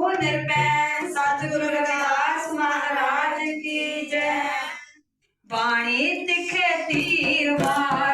ਉਹ ਨਿਰਪੈ ਸਤਿਗੁਰੂ ਰਵਿਦਾਸ ਮਹਾਰਾਜ ਕੀ ਜੈ। ਬਾਣੀ ਤਿਖੇ ਤੀਰ ਮਾਰ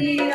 Hare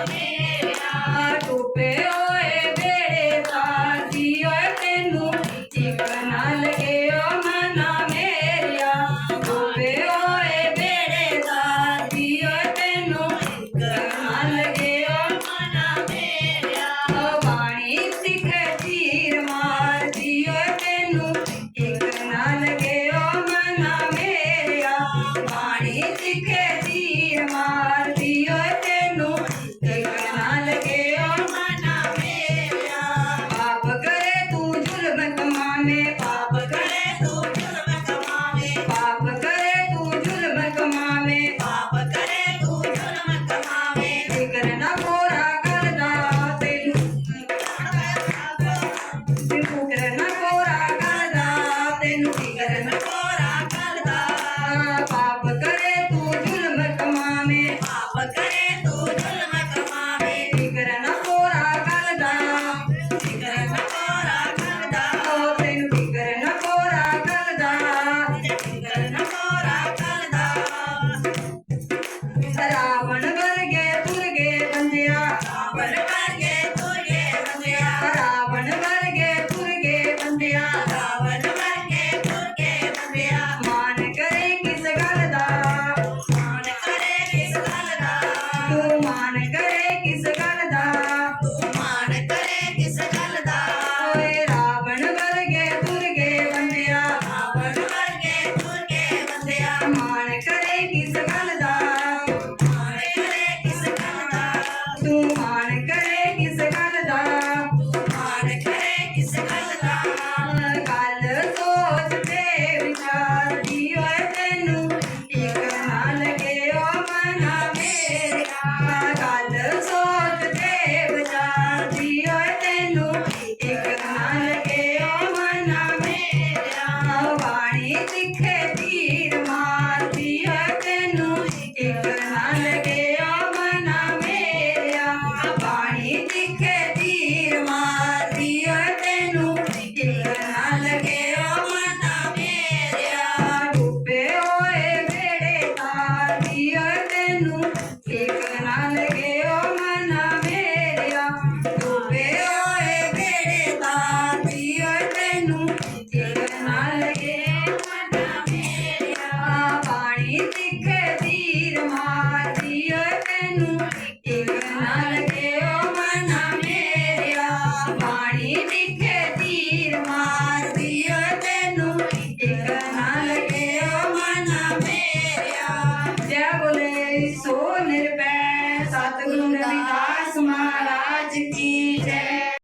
मेरा रूप my